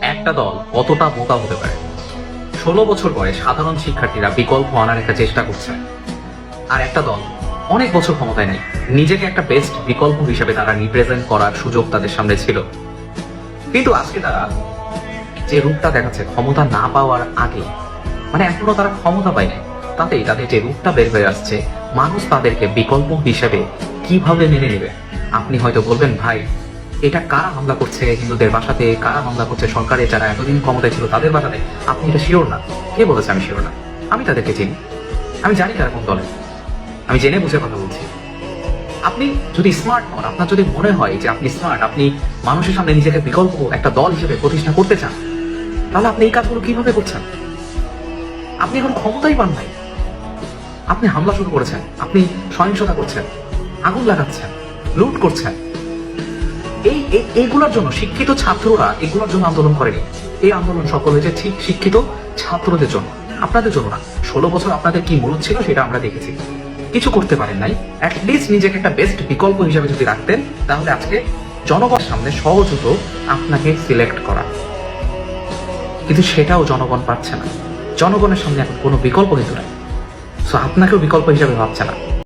একটা দল কতটা বোকা হতে পারে? ষোলো বছর পরে সাধারণ শিক্ষার্থীরা বিকল্প আনার একটা চেষ্টা করছে। আর একটা দল অনেক বছর ক্ষমতায় নেই। নিজেকে একটা বেস্ট বিকল্প হিসেবে তারা রিপ্রেজেন্ট করার সুযোগ তাদের সামনে ছিল। কিন্তু আজকে তারা যে রূপটা দেখাচ্ছে ক্ষমতা না পাওয়ার আগে মানে এখনও তারা ক্ষমতা পায়নি, তাতেই তাদের যে রূপটা বের হয়ে আসছে, মানুষ তাদেরকে বিকল্প হিসেবে কীভাবে মেনে নেবে? আপনি হয়তো বলবেন, ভাই এটা কারা হামলা করছে? হিন্দুদের বাসাতে কারা হামলা করছে? সরকারে যারা এতদিন ক্ষমতায় ছিল তাদের বাসাতে? আপনি এটা শিওর না? কে বলেছে আমি শিওর না? আমি তাদেরকে চিনি। আমি জানি তারা কোন দলে আমি জেনে বুঝে কথা বলছি। আপনি যদি স্মার্ট হন, আপনার যদি মনে হয় যে আপনি স্মার্ট আপনি মানুষের সামনে নিজেকে বিকল্প একটা দল হিসেবে প্রতিষ্ঠা করতে চান, তাহলে আপনি এই কাজগুলো কীভাবে করছেন? আপনি এখন ক্ষমতাই পান নাই। আপনি হামলা শুরু করেছেন, আপনি সহিংসতা করছেন, আগুন লাগাচ্ছেন, লুট করছেন। এই- এইগুলোর জন্য শিক্ষিত ছাত্ররা এগুলোর জন্য আন্দোলন করেনি। এই আন্দোলন সকল হয়েছে ঠিক শিক্ষিত ছাত্রদের জন্য, আপনাদের জন্য না। ষোলো বছর আপনাদের কি মূলত ছিল সেটা আমরা দেখেছি। কিছু করতে পারেন নাই। অ্যাটলিস্ট নিজেকে একটা বেস্ট বিকল্প হিসাবে যদি রাখতেন, তাহলে আজকে জনগণের সামনে সহজ হতো আপনাকে সিলেক্ট করা। কিন্তু সেটাও জনগণ পাচ্ছে না। জনগণের সামনে এখন কোনো বিকল্প কিন্তু নাই। সো আপনাকেও বিকল্প হিসাবে ভাবছে না।